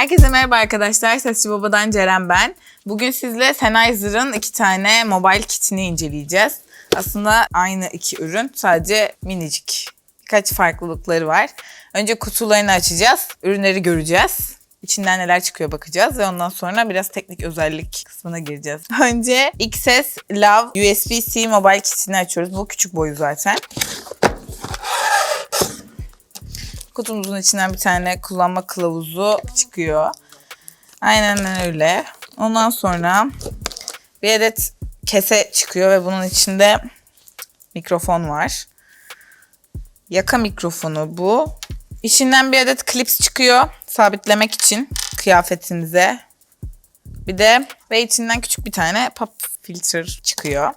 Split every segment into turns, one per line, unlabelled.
Herkese merhaba arkadaşlar. Sesçi Baba'dan Ceren ben. Bugün sizle Sennheiser'ın iki tane mobile kitini inceleyeceğiz. Aslında aynı iki ürün, sadece minicik. Birkaç farklılıkları var. Önce kutularını açacağız, ürünleri göreceğiz. İçinden neler çıkıyor bakacağız ve ondan sonra biraz teknik özellik kısmına gireceğiz. Önce XS Love USB-C mobile kitini açıyoruz. Bu küçük boyu zaten. Kutumuzun içinden bir tane kullanma kılavuzu çıkıyor. Aynen öyle. Ondan sonra bir adet kese çıkıyor ve bunun içinde mikrofon var. Yaka mikrofonu bu. İçinden bir adet klips çıkıyor sabitlemek için kıyafetinize. Bir de ve içinden küçük bir tane pop filter çıkıyor.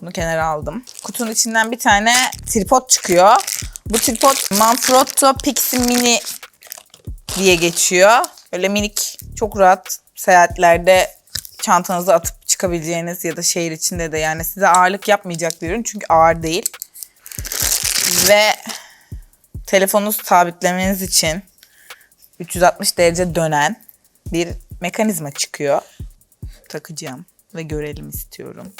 Bunu kenara aldım. Kutunun içinden bir tane tripod çıkıyor. Bu tripod Manfrotto Pixie Mini diye geçiyor. Böyle minik, çok rahat seyahatlerde çantanıza atıp çıkabileceğiniz ya da şehir içinde de yani size ağırlık yapmayacak bir ürün çünkü ağır değil. Ve telefonunuzu sabitlemeniz için 360 derece dönen bir mekanizma çıkıyor. Takacağım ve görelim istiyorum.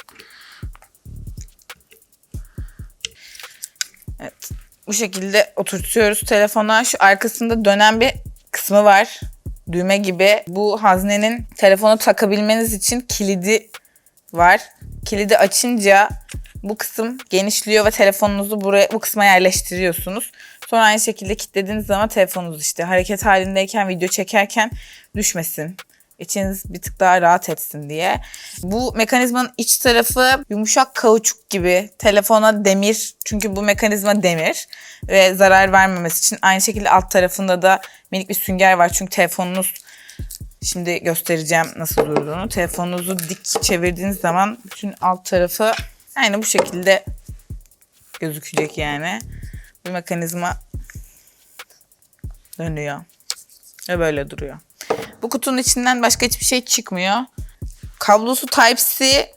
Evet. Bu şekilde oturtuyoruz telefona. Şu arkasında dönen bir kısmı var. Düğme gibi. Bu haznenin telefonu takabilmeniz için kilidi var. Kilidi açınca bu kısım genişliyor ve telefonunuzu buraya bu kısma yerleştiriyorsunuz. Sonra aynı şekilde kilitlediğiniz zaman telefonunuz işte hareket halindeyken video çekerken düşmesin. İçiniz bir tık daha rahat etsin diye. Bu mekanizmanın iç tarafı yumuşak kauçuk gibi. Telefona demir. Çünkü bu mekanizma demir. Ve zarar vermemesi için aynı şekilde alt tarafında da minik bir sünger var. Çünkü telefonunuz Şimdi göstereceğim nasıl durduğunu. Telefonunuzu dik çevirdiğiniz zaman bütün alt tarafı aynı bu şekilde gözükecek yani. Bu mekanizma dönüyor. Ve böyle duruyor. Bu kutunun içinden başka hiçbir şey çıkmıyor. Kablosu Type-C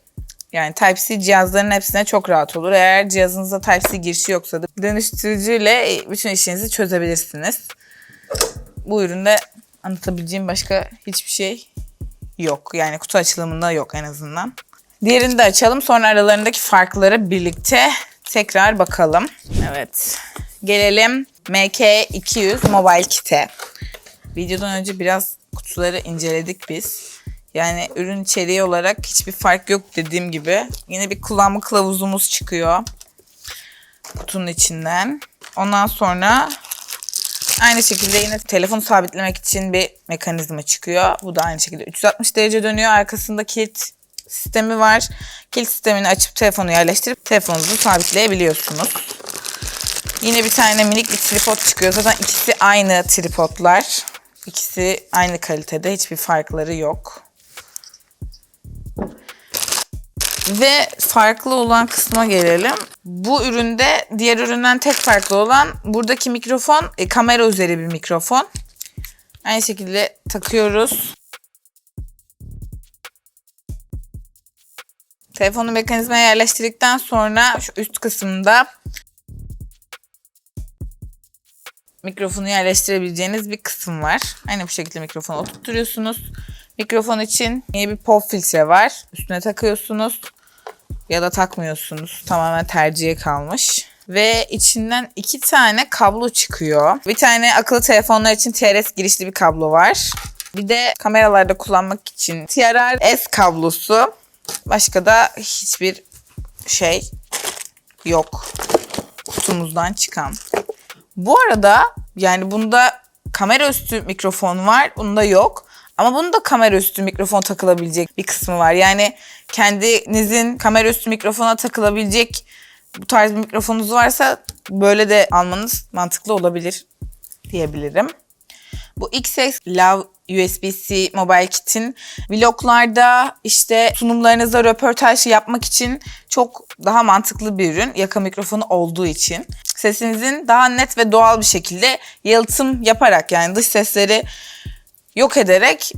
yani Type-C cihazların hepsine çok rahat olur. Eğer cihazınızda Type-C girişi yoksa da dönüştürücüyle bütün işinizi çözebilirsiniz. Bu üründe anlatabileceğim başka hiçbir şey yok. Yani kutu açılımında yok en azından. Diğerini de açalım. Sonra aralarındaki farkları birlikte tekrar bakalım. Evet. Gelelim MK200 Mobile Kit'e. Videodan önce biraz kutuları inceledik biz. Yani ürün içeriği olarak hiçbir fark yok dediğim gibi. Yine bir kullanma kılavuzumuz çıkıyor. Kutunun içinden. Ondan sonra aynı şekilde yine telefonu sabitlemek için bir mekanizma çıkıyor. Bu da aynı şekilde 360 derece dönüyor. Arkasında kilit sistemi var. Kilit sistemini açıp telefonu yerleştirip telefonunuzu sabitleyebiliyorsunuz. Yine bir tane minik bir tripod çıkıyor. Zaten ikisi aynı tripodlar. İkisi aynı kalitede. Hiçbir farkları yok. Ve farklı olan kısma gelelim. Bu üründe diğer üründen tek farklı olan buradaki mikrofon e, kamera üzeri bir mikrofon. Aynı şekilde takıyoruz. Telefonu mekanizmaya yerleştirdikten sonra şu üst kısımda mikrofonu yerleştirebileceğiniz bir kısım var. Aynı bu şekilde mikrofonu oturtuyorsunuz. Mikrofon için yine bir pop filtre var. Üstüne takıyorsunuz ya da takmıyorsunuz. Tamamen tercihe kalmış. Ve içinden iki tane kablo çıkıyor. Bir tane akıllı telefonlar için TRS girişli bir kablo var. Bir de kameralarda kullanmak için TRR S kablosu. Başka da hiçbir şey yok kutumuzdan çıkan. Bu arada yani bunda kamera üstü mikrofon var. Bunda yok. Ama bunda kamera üstü mikrofon takılabilecek bir kısmı var. Yani kendinizin kamera üstü mikrofona takılabilecek bu tarz bir mikrofonunuz varsa böyle de almanız mantıklı olabilir diyebilirim. Bu XS Love USB-C Mobile Kit'in vloglarda işte sunumlarınızda röportaj yapmak için çok daha mantıklı bir ürün. Yaka mikrofonu olduğu için. Sesinizin daha net ve doğal bir şekilde yalıtım yaparak yani dış sesleri yok ederek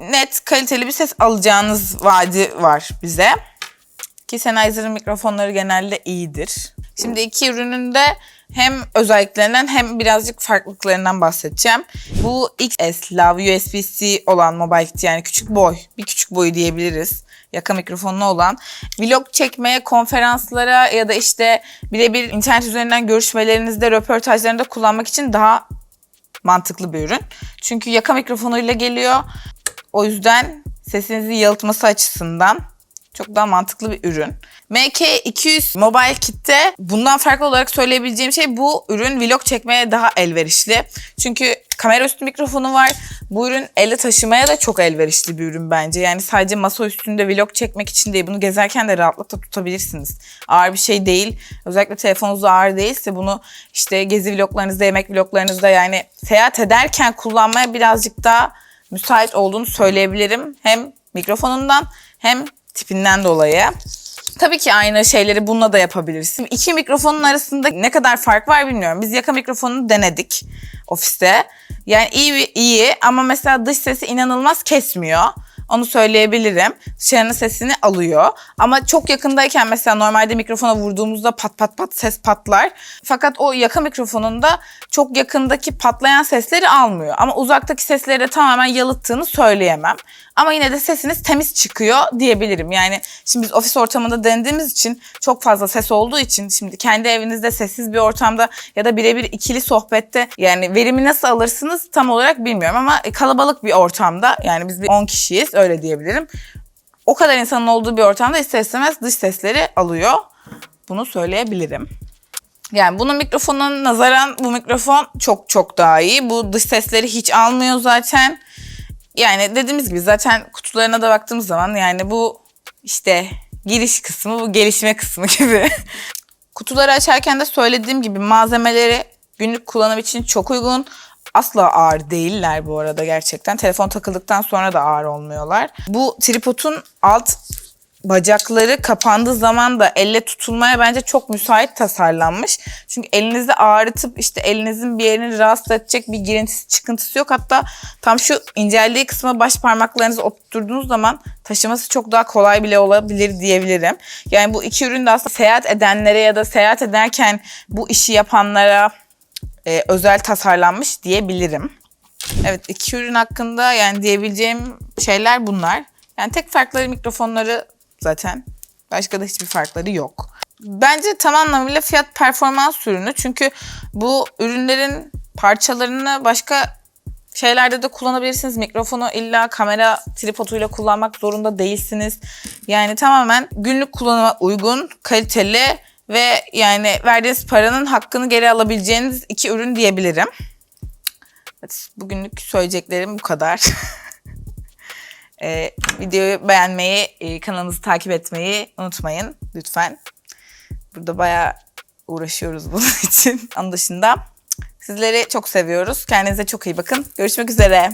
net kaliteli bir ses alacağınız vaadi var bize. Ki Sennheiser'ın mikrofonları genelde iyidir. Şimdi iki ürünün de hem özelliklerinden hem birazcık farklılıklarından bahsedeceğim. Bu XS Love USB-C olan mobile kit yani küçük boy, bir küçük boyu diyebiliriz. Yaka mikrofonlu olan. Vlog çekmeye, konferanslara ya da işte birebir internet üzerinden görüşmelerinizde, röportajlarında kullanmak için daha mantıklı bir ürün. Çünkü yaka mikrofonuyla geliyor. O yüzden sesinizi yalıtması açısından çok daha mantıklı bir ürün. MK200 Mobile Kit'te bundan farklı olarak söyleyebileceğim şey bu ürün vlog çekmeye daha elverişli. Çünkü kamera üstü mikrofonu var. Bu ürün elle taşımaya da çok elverişli bir ürün bence. Yani sadece masa üstünde vlog çekmek için değil. Bunu gezerken de rahatlıkla tutabilirsiniz. Ağır bir şey değil. Özellikle telefonunuz ağır değilse bunu işte gezi vloglarınızda, yemek vloglarınızda yani seyahat ederken kullanmaya birazcık daha müsait olduğunu söyleyebilirim. Hem mikrofonundan hem tipinden dolayı. Tabii ki aynı şeyleri bununla da yapabilirsin. İki mikrofonun arasında ne kadar fark var bilmiyorum. Biz yaka mikrofonunu denedik ofiste. Yani iyi iyi ama mesela dış sesi inanılmaz kesmiyor. Onu söyleyebilirim. Dışarının sesini alıyor. Ama çok yakındayken mesela normalde mikrofona vurduğumuzda pat pat pat ses patlar. Fakat o yaka mikrofonunda çok yakındaki patlayan sesleri almıyor. Ama uzaktaki sesleri de tamamen yalıttığını söyleyemem. Ama yine de sesiniz temiz çıkıyor diyebilirim. Yani şimdi biz ofis ortamında denediğimiz için çok fazla ses olduğu için şimdi kendi evinizde sessiz bir ortamda ya da birebir ikili sohbette yani verimi nasıl alırsınız tam olarak bilmiyorum ama kalabalık bir ortamda yani biz bir 10 kişiyiz öyle diyebilirim. O kadar insanın olduğu bir ortamda ister istemez dış sesleri alıyor. Bunu söyleyebilirim. Yani bunun mikrofonuna nazaran bu mikrofon çok çok daha iyi. Bu dış sesleri hiç almıyor zaten. Yani dediğimiz gibi zaten kutularına da baktığımız zaman yani bu işte giriş kısmı bu gelişme kısmı gibi. Kutuları açarken de söylediğim gibi malzemeleri günlük kullanım için çok uygun. Asla ağır değiller bu arada gerçekten. Telefon takıldıktan sonra da ağır olmuyorlar. Bu tripodun alt bacakları kapandığı zaman da elle tutulmaya bence çok müsait tasarlanmış. Çünkü elinizi ağrıtıp işte elinizin bir yerini rahatsız edecek bir girintisi çıkıntısı yok. Hatta tam şu inceldiği kısma baş parmaklarınızı oturttuğunuz zaman taşıması çok daha kolay bile olabilir diyebilirim. Yani bu iki ürün de aslında seyahat edenlere ya da seyahat ederken bu işi yapanlara e, özel tasarlanmış diyebilirim. Evet iki ürün hakkında yani diyebileceğim şeyler bunlar. Yani tek farkları mikrofonları zaten. Başka da hiçbir farkları yok. Bence tam anlamıyla fiyat performans ürünü. Çünkü bu ürünlerin parçalarını başka şeylerde de kullanabilirsiniz. Mikrofonu illa kamera tripoduyla kullanmak zorunda değilsiniz. Yani tamamen günlük kullanıma uygun, kaliteli ve yani verdiğiniz paranın hakkını geri alabileceğiniz iki ürün diyebilirim. Evet, bugünlük söyleyeceklerim bu kadar. Ee, videoyu beğenmeyi, e, kanalımızı takip etmeyi unutmayın lütfen. Burada bayağı uğraşıyoruz bunun için. Onun dışında sizleri çok seviyoruz. Kendinize çok iyi bakın. Görüşmek üzere.